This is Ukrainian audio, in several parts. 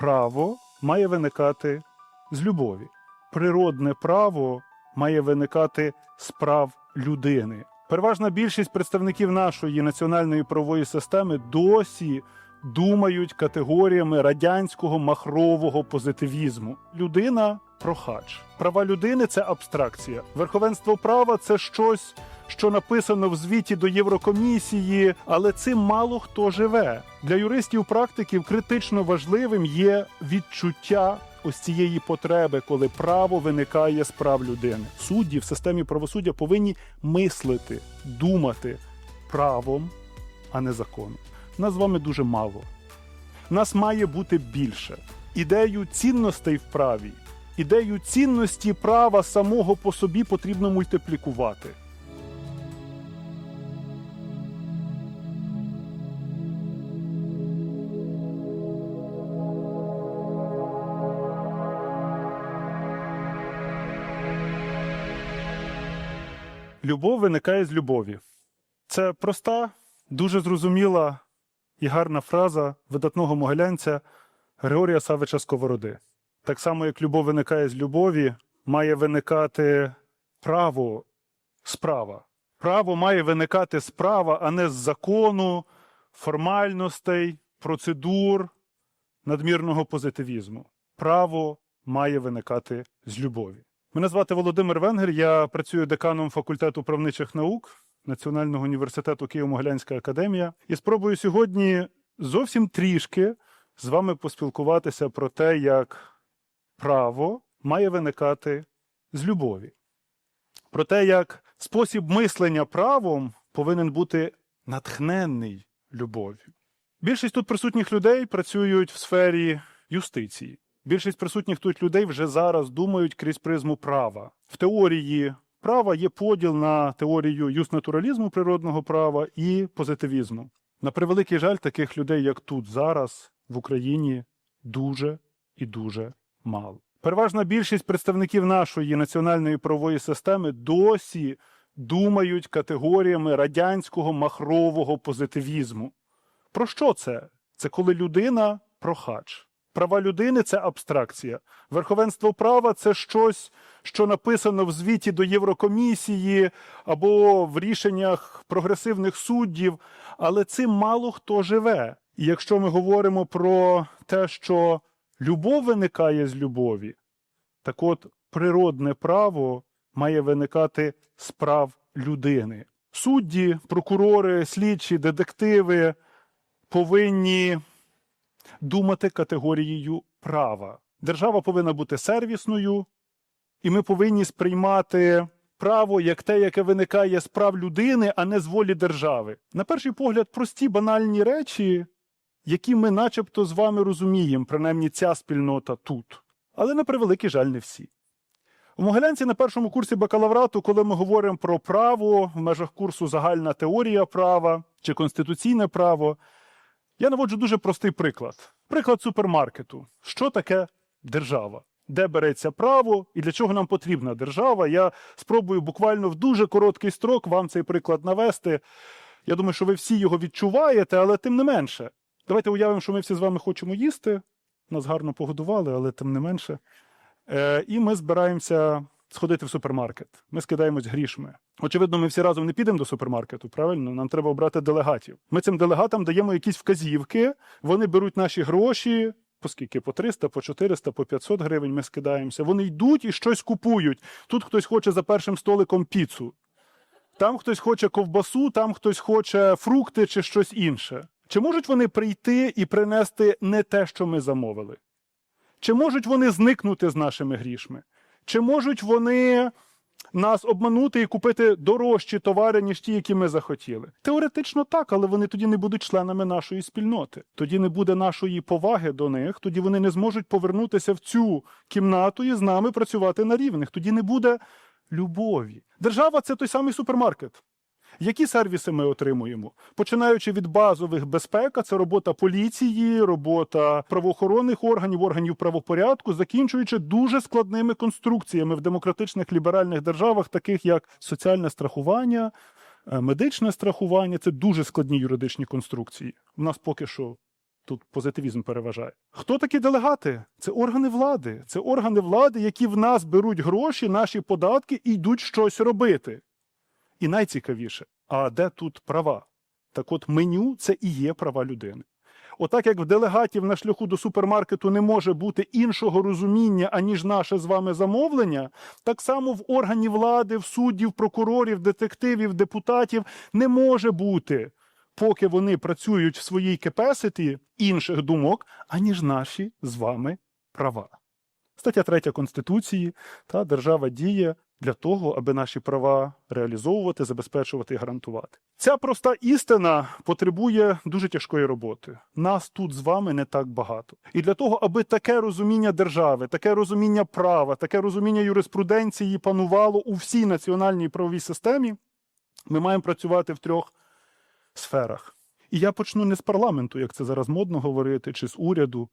право має виникати з любові. Природне право має виникати з прав людини. Переважна більшість представників нашої національної правової системи досі думають категоріями радянського махрового позитивізму. Людина прохач. Права людини це абстракція. Верховенство права це щось, що написано в звіті до Єврокомісії, але цим мало хто живе. Для юристів-практиків критично важливим є відчуття ось цієї потреби, коли право виникає з прав людини. Судді в системі правосуддя повинні мислити, думати правом, а не законом. Нас з вами дуже мало. Нас має бути більше. Ідею цінностей в праві, ідею цінності права самого по собі потрібно мультиплікувати. Любов виникає з любові. Це проста, дуже зрозуміла і гарна фраза видатного могилянця Григорія Савича Сковороди. Так само, як любов виникає з любові, має виникати право справа. Право має виникати з права, а не з закону, формальностей, процедур, надмірного позитивізму. Право має виникати з любові. Мене звати Володимир Венгер, я працюю деканом факультету правничих наук Національного університету Києво-Могилянська академія і спробую сьогодні зовсім трішки з вами поспілкуватися про те, як право має виникати з любові. Про те, як спосіб мислення правом повинен бути натхненний любов'ю. Більшість тут присутніх людей працюють в сфері юстиції. Більшість присутніх тут людей вже зараз думають крізь призму права. В теорії права є поділ на теорію юстнатуралізму природного права і позитивізму. На превеликий жаль, таких людей, як тут зараз, в Україні, дуже і дуже мало. Переважна більшість представників нашої національної правової системи досі думають категоріями радянського махрового позитивізму. Про що це? Це коли людина прохач. Права людини це абстракція. Верховенство права це щось, що написано в звіті до Єврокомісії або в рішеннях прогресивних суддів, але цим мало хто живе. І якщо ми говоримо про те, що любов виникає з любові, так от природне право має виникати з прав людини. Судді, прокурори, слідчі, детективи повинні думати категорією права. Держава повинна бути сервісною, і ми повинні сприймати право як те, яке виникає з прав людини, а не з волі держави. На перший погляд, прості банальні речі, які ми начебто з вами розуміємо, принаймні ця спільнота тут. Але на превеликий жаль, не всі. У Могилянці на першому курсі бакалаврату, коли ми говоримо про право в межах курсу загальна теорія права чи конституційне право, я наводжу дуже простий приклад. Приклад супермаркету. Що таке держава? Де береться право і для чого нам потрібна держава? Я спробую буквально в дуже короткий строк вам цей приклад навести. Я думаю, що ви всі його відчуваєте, але тим не менше. Давайте уявимо, що ми всі з вами хочемо їсти. Нас гарно погодували, але тим не менше. Е, і ми збираємося сходити в супермаркет. Ми скидаємось грішми. Очевидно, ми всі разом не підемо до супермаркету, правильно? Нам треба обрати делегатів. Ми цим делегатам даємо якісь вказівки, вони беруть наші гроші. По скільки? По 300, по 400, по 500 гривень ми скидаємося. Вони йдуть і щось купують. Тут хтось хоче за першим столиком піцу. Там хтось хоче ковбасу, там хтось хоче фрукти чи щось інше. Чи можуть вони прийти і принести не те, що ми замовили? Чи можуть вони зникнути з нашими грішми? Чи можуть вони нас обманути і купити дорожчі товари, ніж ті, які ми захотіли? Теоретично так, але вони тоді не будуть членами нашої спільноти. Тоді не буде нашої поваги до них, тоді вони не зможуть повернутися в цю кімнату і з нами працювати на рівних. Тоді не буде любові. Держава це той самий супермаркет. Які сервіси ми отримуємо? Починаючи від базових безпека, це робота поліції, робота правоохоронних органів, органів правопорядку, закінчуючи дуже складними конструкціями в демократичних ліберальних державах, таких як соціальне страхування, е, медичне страхування це дуже складні юридичні конструкції. У нас поки що Тут позитивізм переважає. Хто такі делегати? Це органи влади. Це органи влади, які в нас беруть гроші, наші податки і йдуть щось робити. І найцікавіше, а де тут права? Так от меню це і є права людини. Отак як в делегатів на шляху до супермаркету не може бути іншого розуміння, аніж наше з вами замовлення, так само в органі влади, в суддів, прокурорів, детективів, депутатів не може бути, поки вони працюють в своїй кепеситі інших думок, аніж наші з вами права. Стаття 3 Конституції та держава діє для того, аби наші права реалізовувати, забезпечувати і гарантувати. Ця проста істина потребує дуже тяжкої роботи. Нас тут з вами не так багато. І для того, аби таке розуміння держави, таке розуміння права, таке розуміння юриспруденції панувало у всій національній правовій системі, ми маємо працювати в трьох сферах. І я почну не з парламенту, як це зараз модно говорити, чи з уряду.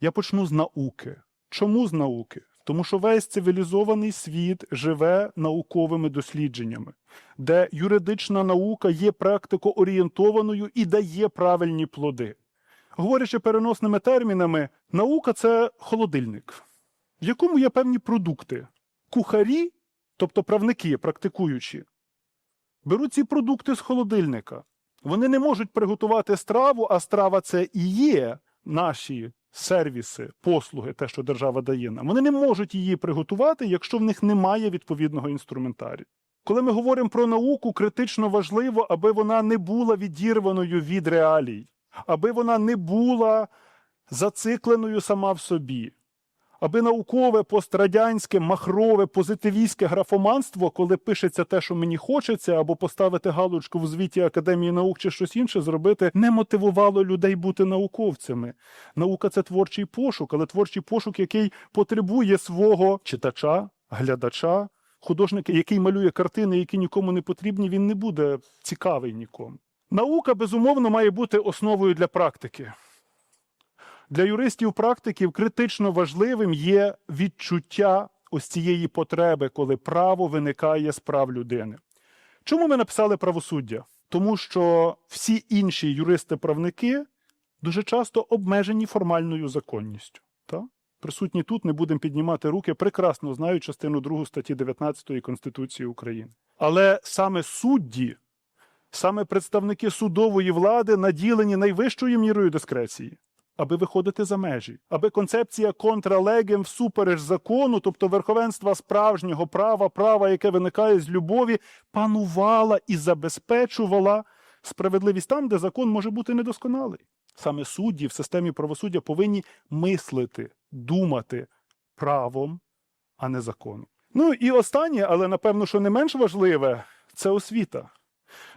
Я почну з науки. Чому з науки? Тому що весь цивілізований світ живе науковими дослідженнями, де юридична наука є практико-орієнтованою і дає правильні плоди. Говорячи переносними термінами, наука це холодильник, в якому є певні продукти. Кухарі, тобто правники, практикуючі, беруть ці продукти з холодильника. Вони не можуть приготувати страву, а страва це і є наші сервіси, послуги, те, що держава дає нам. Вони не можуть її приготувати, якщо в них немає відповідного інструментарію. Коли ми говоримо про науку, критично важливо, аби вона не була відірваною від реалій, аби вона не була зацикленою сама в собі. Аби наукове, пострадянське, махрове, позитивістське графоманство, коли пишеться те, що мені хочеться, або поставити галочку в звіті Академії наук чи щось інше зробити, не мотивувало людей бути науковцями. Наука це творчий пошук, але творчий пошук, який потребує свого читача, глядача, художника, який малює картини, які нікому не потрібні, він не буде цікавий нікому. Наука, безумовно, має бути основою для практики. Для юристів-практиків критично важливим є відчуття ось цієї потреби, коли право виникає з прав людини. Чому ми написали правосуддя? Тому що всі інші юристи-правники дуже часто обмежені формальною законністю. Та? Присутні тут не будемо піднімати руки, прекрасно знають частину 2 статті 19 Конституції України. Але саме судді, саме представники судової влади наділені найвищою мірою дискреції аби виходити за межі, аби концепція контралегем всупереч закону, тобто верховенства справжнього права, права, яке виникає з любові, панувала і забезпечувала справедливість там, де закон може бути недосконалий. Саме судді в системі правосуддя повинні мислити, думати правом, а не законом. Ну і останнє, але напевно, що не менш важливе, це освіта.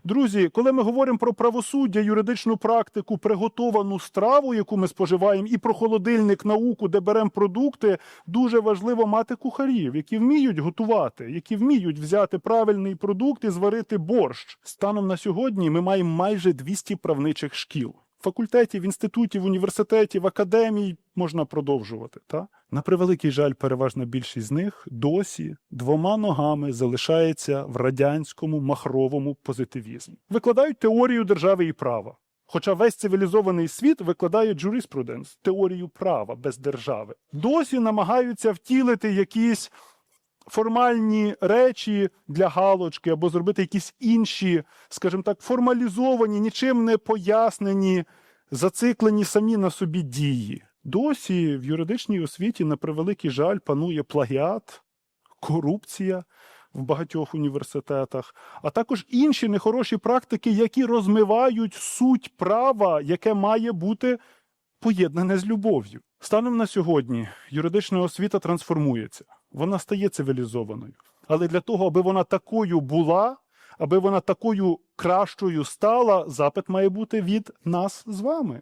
Друзі, коли ми говоримо про правосуддя, юридичну практику, приготовану страву, яку ми споживаємо, і про холодильник науку, де беремо продукти, дуже важливо мати кухарів, які вміють готувати, які вміють взяти правильний продукт і зварити борщ. Станом на сьогодні ми маємо майже 200 правничих шкіл. Факультетів, інститутів, університетів, академій можна продовжувати. Та? На превеликий жаль, переважна більшість з них досі двома ногами залишається в радянському махровому позитивізмі. Викладають теорію держави і права. Хоча весь цивілізований світ викладає jurisprudence, теорію права без держави. Досі намагаються втілити якісь формальні речі для галочки або зробити якісь інші, скажімо так, формалізовані, нічим не пояснені, зациклені самі на собі дії. Досі в юридичній освіті, на превеликий жаль, панує плагіат, корупція в багатьох університетах, а також інші нехороші практики, які розмивають суть права, яке має бути поєднане з любов'ю. Станом на сьогодні юридична освіта трансформується, вона стає цивілізованою. Але для того, аби вона такою була, аби вона такою кращою стала, запит має бути від нас з вами,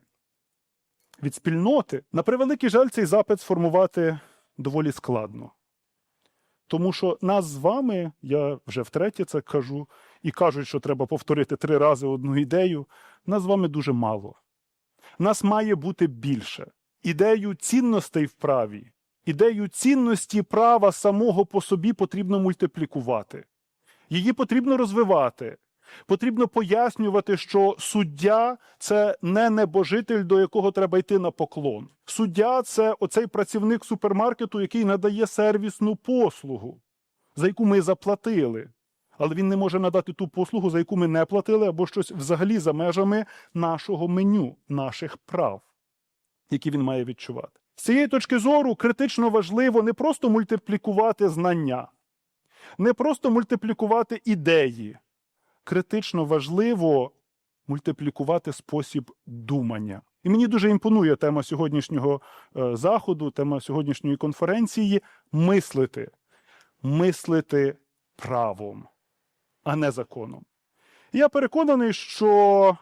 від спільноти. На превеликий жаль, цей запит сформувати доволі складно. Тому що нас з вами, я вже втретє це кажу, і кажуть, що треба повторити три рази одну ідею. Нас з вами дуже мало. Нас має бути більше. Ідею цінностей в праві, ідею цінності права самого по собі потрібно мультиплікувати. Її потрібно розвивати. Потрібно пояснювати, що суддя це не небожитель, до якого треба йти на поклон. Суддя це оцей працівник супермаркету, який надає сервісну послугу, за яку ми заплатили. Але він не може надати ту послугу, за яку ми не платили, або щось взагалі за межами нашого меню, наших прав, які він має відчувати. З цієї точки зору критично важливо не просто мультиплікувати знання, не просто мультиплікувати ідеї. Критично важливо мультиплікувати спосіб думання. І мені дуже імпонує тема сьогоднішнього е, заходу, тема сьогоднішньої конференції мислити, мислити правом, а не законом. Я переконаний, що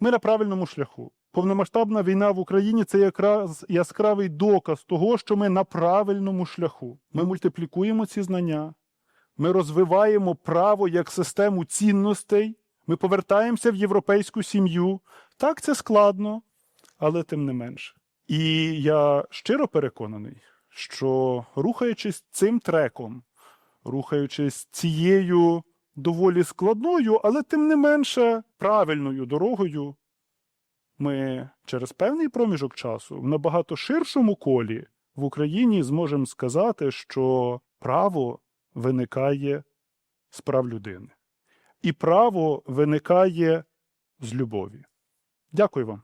ми на правильному шляху. Повномасштабна війна в Україні це якраз яскравий доказ того, що ми на правильному шляху. Ми мультиплікуємо ці знання, ми розвиваємо право як систему цінностей, ми повертаємося в європейську сім'ю. Так, це складно, але тим не менше. І я щиро переконаний, що рухаючись цим треком, рухаючись цією доволі складною, але тим не менше правильною дорогою, ми через певний проміжок часу в набагато ширшому колі в Україні зможемо сказати, що право виникає з прав людини. І право виникає з любові. Дякую вам.